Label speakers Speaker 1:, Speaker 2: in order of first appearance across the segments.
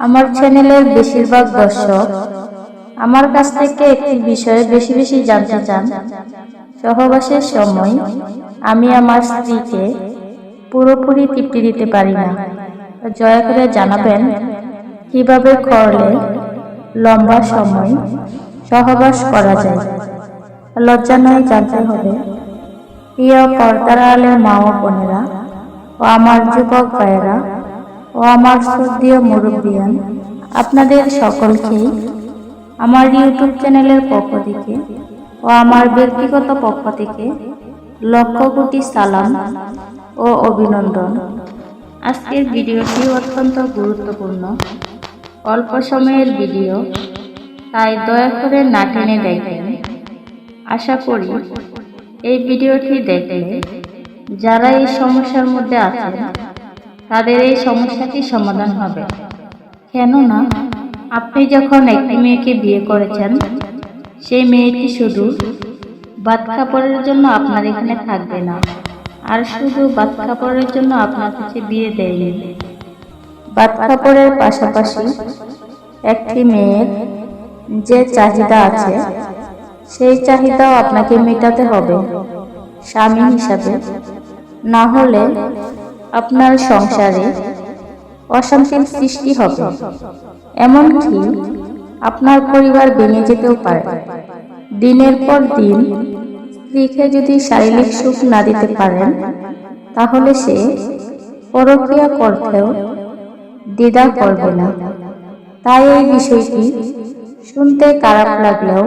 Speaker 1: আমার চ্যানেলের বেশিরভাগ দর্শক আমার কাছ থেকে একটি বিষয়ে বেশি বেশি জানতে চান। সহবাসের সময় আমি আমার স্ত্রীকে পুরোপুরি তৃপ্তি দিতে পারি না। দয়া করে জানাবেন কীভাবে করলে লম্বা সময় সহবাস করা যায়। লজ্জা নয় জানতে হবে। প্রিয় পর্দার আলের মা ও বোনেরা ও আমার যুবক ভাইয়েরা ও আমার শ্রদ্ধীয় মুরব্বিয়ান, আপনাদের সকলকেই আমার ইউটিউব চ্যানেলের পক্ষ থেকে ও আমার ব্যক্তিগত পক্ষ থেকে লক্ষ কোটি সালাম ও অভিনন্দন। আজকের ভিডিওটি অত্যন্ত গুরুত্বপূর্ণ। অল্প সময়ের ভিডিও, তাই দয়া করে না টেনে দেখবেন আশা করি এই ভিডিওটি দেখলে যারা এই সমস্যার মধ্যে আছেন তাদের এই সমস্যাটি সমাধান হবে। কেননা, আপনি যখন একটি মেয়েকে বিয়ে করেছেন, সেই মেয়েটি শুধু বাদ কাপড়ের জন্য আপনার এখানে থাকবে না, আর শুধু বাদ কাপড়ের জন্য আপনার কাছে বিয়ে দেয়নি। বাদ কাপড়ের পাশাপাশি একটি মেয়ের যে চাহিদা আছে, সেই চাহিদাও আপনাকে মেটাতে হবে। স্বামী হিসাবে। না হলে আপনার সংসারে অশান্তির সৃষ্টি হবে। এমনকি আপনার পরিবার ভেঙে যেতেও পারে। দিনের পর দিন স্ত্রীকে যদি শারীরিক সুখ না দিতে পারেন তাহলে সে পরক্রিয়া করতেও দ্বিধা করবে না। তাই এই বিষয়টি শুনতে খারাপ লাগলেও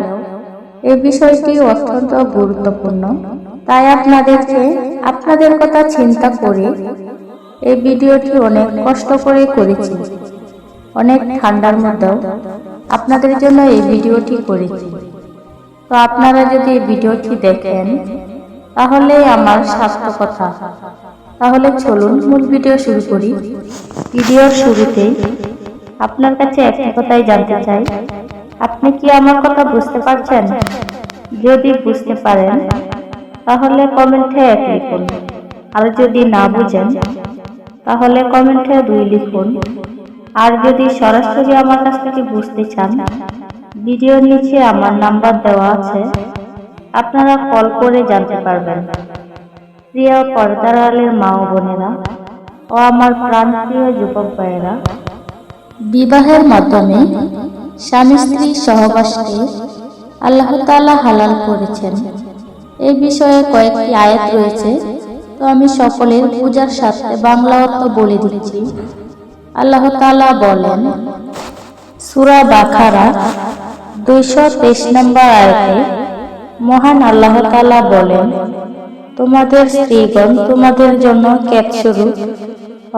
Speaker 1: এই বিষয়টি অত্যন্ত গুরুত্বপূর্ণ। তাই আপনাদেরকে আপনাদের কথা চিন্তা করে এই ভিডিওটি অনেক কষ্ট করে করেছি। অনেক ঠান্ডার মধ্যেও আপনাদের জন্য এই ভিডিওটি করেছি। তো আপনারা যদি এই ভিডিওটি দেখেন, তাহলে আমার স্বাস্থ্য কথা। তাহলে চলুন মূল ভিডিও শুরু করি। ভিডিওর শুরুতেই আপনার কাছে একটা কথাই জানতে চাই। আপনি কি আমার কথা বুঝতে পারছেন? যদি বুঝতে পারেন, তাহলে কমেন্টে এক লিখুন। আর যদি না বুঝেন তাহলে কমেন্টে দুই লিখুন। আর যদি সরাসরি আমার কাছ থেকে বুঝতে চান ভিডিওর নিচে আমার নাম্বার দেওয়া আছে। আপনারা কল করে জানতে পারবেন। প্রিয় পর্দার আলের মা ও বোনেরা ও আমার প্রাণপ্রিয় যুবক ভাইয়েরা, বিবাহের মাধ্যমে স্বামী স্ত্রী সহবাসকে আল্লাহ তাআলা হালাল করেছেন। এই বিষয়ে কয়েকটি আয়াত রয়েছে। তো আমি সকলের পূজার সাথে বাংলা অর্থ বলে দিচ্ছি। আল্লাহ তাআলা বলেন, সুরা বাখারা দুইশো তেইশ নম্বর আয়তে মহান আল্লাহ তাআলা বলেন, তোমাদের স্ত্রীগণ তোমাদের জন্য ক্যাপসুরু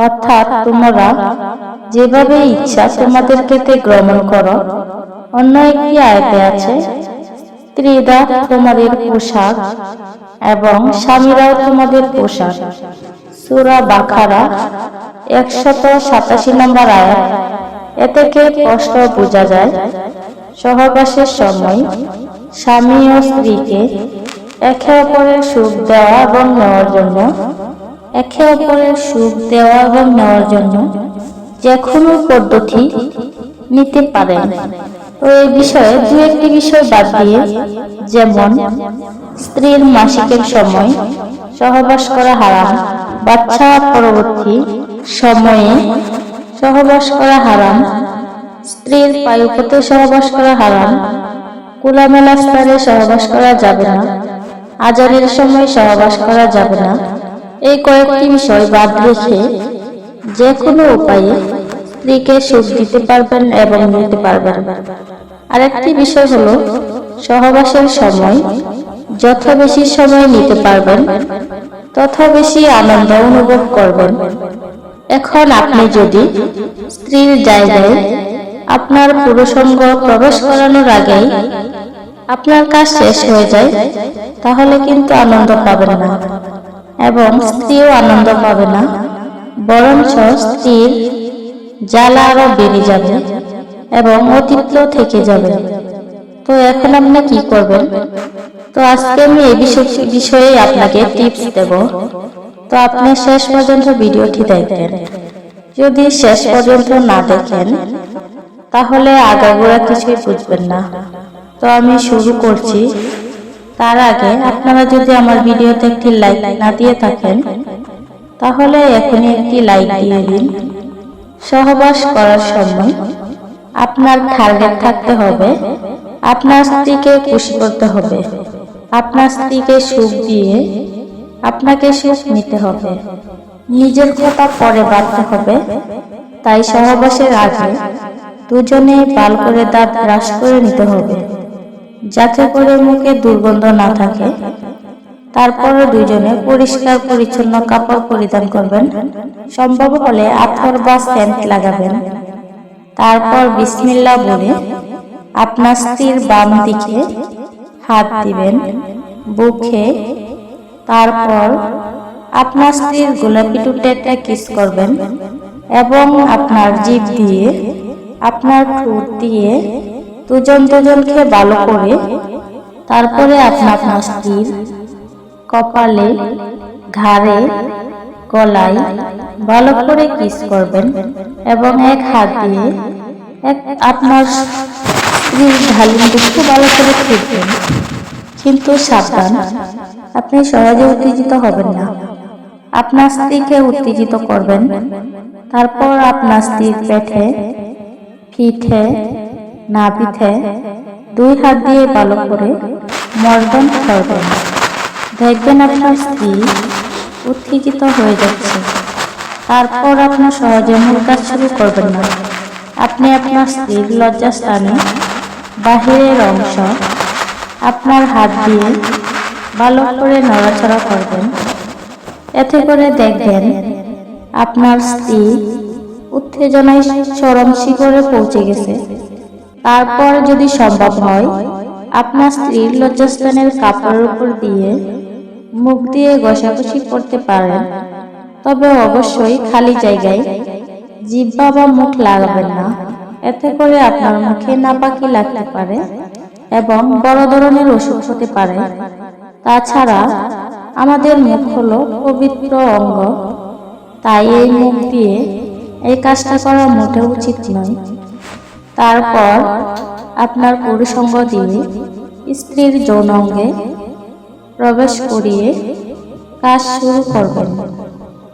Speaker 1: অর্থাৎ তোমরা যেভাবে ইচ্ছা তোমাদের ক্ষেত্রে গ্রহণ করো। অন্য একটি আয়তে আছে স্ত্রীরা তোমাদের পোশাক এবং স্বামীরাও তোমাদের পোশাক সুরা বাখারা একশত সাতাশি নম্বর আয়াত। এ থেকে স্পষ্ট বোঝা যায়? সহবাসের সময় স্বামী ও স্ত্রীকে একে অপরের সুখ দেওয়া এবং নেওয়ার জন্য একে অপরের সুখ দেওয়া এবং নেওয়ার জন্য যে কোনো পদ্ধতি নিতে পারেন। তো এই বিষয়ে দু একটি বিষয় বাদ দিয়ে যেমন স্ত্রীর মাসিকের সময় সহবাস করা হারাম। বাচ্চা পরবর্তী সময়ে সহবাস করা হারাম। স্ত্রীর পায়ুপথে সহবাস করা হারাম। কুলামেলা স্থানে সহবাস করা যাবে না। আজারের সময় সহবাস করা যাবে না। এই কয়েকটি বিষয় বাদ রেখে যে কোনো উপায়ে স্ত্রীকে সুখ দিতে পারবেন এবং নিতে পারবেন। আরেকটি বিষয় হলো সহবাসের সময় যত বেশি সময় নিতে পারবেন তত বেশি আনন্দ অনুভব করবেন। এখন আপনি যদি স্ত্রীর জায়গায় আপনার পুরুষঙ্গ প্রবেশ করানোর আগেই আপনার কাজ শেষ হয়ে যায়, তাহলে কিন্তু আনন্দ পাবেন না এবং স্ত্রীও আনন্দ পাবে না, বরঞ্চ স্ত্রীর জ্বালা আরও বেড়ে যাবে এবং অতিরিক্ত থেকে যাবে। তো এখন আপনি কি করবেন? তো আজকে আমি এই বিষয় আপনাকে টিপস দেব। তো আপনি শেষ পর্যন্ত ভিডিওটি দেখবেন। যদি শেষ পর্যন্ত না দেখেন, তাহলে আগাগোড়া কিছুই বুঝবেন না। তো আমি শুরু করছি। তার আগে আপনারা যদি আমার ভিডিওতে একটি লাইক না দিয়ে থাকেন, তাহলে এখনই একটি লাইক দিয়ে দিন। সহবাস করার সময় আপনার টার্গেট থাকতে হবে, আপনার স্ত্রীকে খুশি করতে হবে। আপনার স্ত্রীকে সুখ দিয়ে আপনাকে সুখ নিতে হবে। নিজের কথা পরে বাড়তে হবে। তাই সহবাসের আগে দুজনে পাল করে দাঁত ব্রাশ করে নিতে হবে। যাতে করে মুখে দুর্গন্ধ না থাকে। তারপরে দুজনে পরিষ্কার পরিচ্ছন্ন কাপড় পরিধান করবেন। সম্ভব হলে আতর বা সেন্ট লাগাবেন। তারপর বিসমিল্লা বলে আপনার স্ত্রীর বাম দিকে হাত দিবেন, বুকে, তারপর আপনার স্ত্রীর গোলাপি টুটেটা কিস করবেন এবং আপনার জিভ দিয়ে আপনার ঠোঁট দিয়ে দুজন দুজনকে ভালো করে তারপরে আপনা আপনার স্ত্রীর কপালে, ঘাড়ে, গলায় ভালো করে কিস করবেন এবং এক হাত দিয়ে আপনার স্ত্রীর ঢালুন দিকে ভালো করে ফিরবেন কিন্তু সাবধান, আপনি সহজে উত্তেজিত হবেন না। আপনার স্ত্রীকে উত্তেজিত করবেন। তারপর আপনার স্ত্রীর পেটে পিঠে, নাভিতে দুই হাত দিয়ে ভালো করে মর্দন করবেন দেখবেন আপনার স্ত্রী উত্তেজিত হয়ে যাচ্ছে। তারপর আপনার সহজে মূল কাজ শুরু করবেন না। আপনি আপনার স্ত্রীর লজ্জাস্থানে বাহিরের অংশ আপনার হাত দিয়ে ভালো করে নড়াচড়া করবেন। এতে করে দেখবেন আপনার স্ত্রী উত্তেজনায় চরম শিখরে পৌঁছে গেছে। তারপর যদি সম্ভব হয়, আপনার স্ত্রীর লজ্জাস্থানের কাপড়ের উপর দিয়ে মুখ দিয়ে ঘষাঘষি করতে পারেন। তবে অবশ্যই খালি জায়গায় জিব্বা বা মুখ লাগাবেন না। এতে করে আপনার মুখে নাপাকি লাগতে পারে এবং বড় ধরনের অসুখ হতে পারে। তাছাড়া আমাদের মুখ হলো পবিত্র অঙ্গ। তাই এই মুখ দিয়ে এই কাজটা করা মোটেও উচিত নয়। তারপর আপনার পুরুষঙ্গ দিয়ে স্ত্রীর যৌন অঙ্গে প্রবেশ করিয়ে কাজ শুরু করবেন।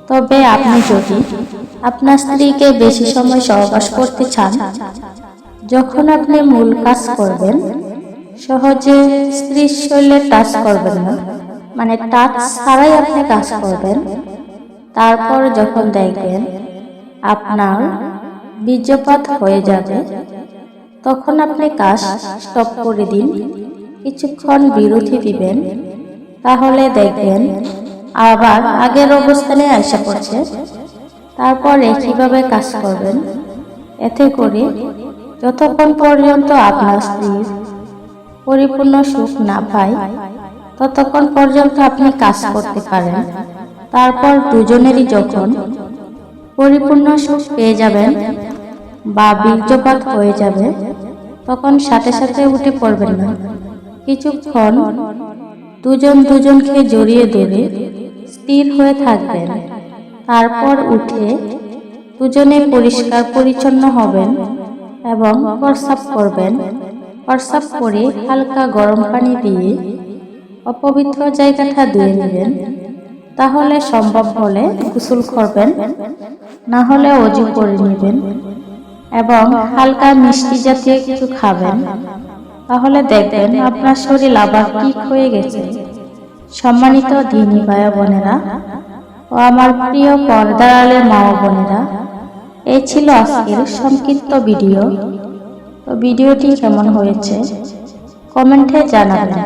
Speaker 1: তবে আপনি যদি আপনার স্ত্রীকে বেশি সময় সহবাস করতে চান, যখন আপনি মূল কাজ করবেন, সহজে স্ত্রীর শরীরে টাচ করবেন না। মানে টাচ ছাড়াই আপনি কাজ করবেন। তারপর যখন দেখবেন আপনার বীর্যপাত হয়ে যাবে, তখন আপনি কাজ স্টপ করে দিন। কিছুক্ষণ বিরতি দিবেন। তাহলে দেখবেন আবার আগের অবস্থানে আসা পড়ছে। তারপর একইভাবে কাজ করবেন? এতে করে যতক্ষণ পর্যন্ত আপনার স্ত্রীর পরিপূর্ণ সুখ না পায়, ততক্ষণ পর্যন্ত আপনি কাজ করতে পারেন। তারপর দুজনেরই যখন পরিপূর্ণ সুখ পেয়ে যাবেন বা বীর্যপাত হয়ে যাবে, তখন সাথে সাথে উঠে পড়বেন না। কিছুক্ষণ দুজন দুজনকে জড়িয়ে ধরে স্থির হয়ে থাকবেন। তারপর উঠে দুজনে পরিষ্কার পরিচ্ছন্ন হবেন এবং প্রস্রাব করবেন। প্রস্রাব করে হালকা গরম পানি দিয়ে অপবিত্র জায়গাটা ধুয়ে নেবেন। তাহলে সম্ভব হলে গোসল করবেন, না হলে অজু করে নেবেন এবং হালকা মিষ্টি জাতীয় কিছু খাবেন। তাহলে দেখবেন আপনার শরীর আবার ঠিক হয়ে গেছে। সম্মানিত দিনী ভাই বোনেরা ও আমার প্রিয় পর্দার আলের মা বোনেরা, এই ছিল আজকের সংক্ষিপ্ত ভিডিও। তো ভিডিওটি কেমন হয়েছে কমেন্টে জানাবেন।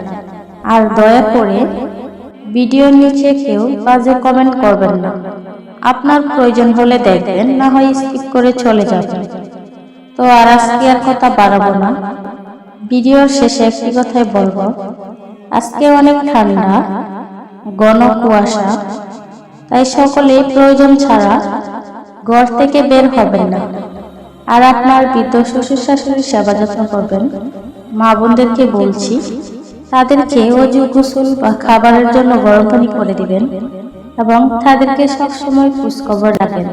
Speaker 1: আর দয়া করে ভিডিওর নিচে কেউ বাজে কমেন্ট করবেন না। আপনার প্রয়োজন হলে দেখবেন, না হয় স্কিপ করে চলে যাবেন। তো আর আজকে আর কথা বাড়াবো না। ভিডিওর শেষে একটি কথাই বলব আজকে অনেক ঠান্ডা, ঘন কুয়াশা, তাই সকলে প্রয়োজন ছাড়া ঘর থেকে বের হবেন না। আর আপনার বৃদ্ধ শ্বশুর শাশুড়ির সেবা যত্ন করবেন। মা বোনদেরকে বলছি, তাদেরকে অজু গোসল বা খাবারের জন্য গরম পানি করে দিবেন এবং তাদেরকে সবসময় খোঁজখবর রাখেন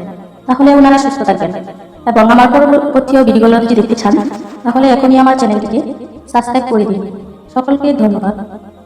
Speaker 1: তাহলে ওনারা সুস্থ থাকবেন। এবং আমার পরবর্তী ভিডিওগুলো যদি দেখতে চান, তাহলে এখনই আমার চ্যানেলটিকে সাবস্ক্রাইব করে দিন। সকলকে ধন্যবাদ।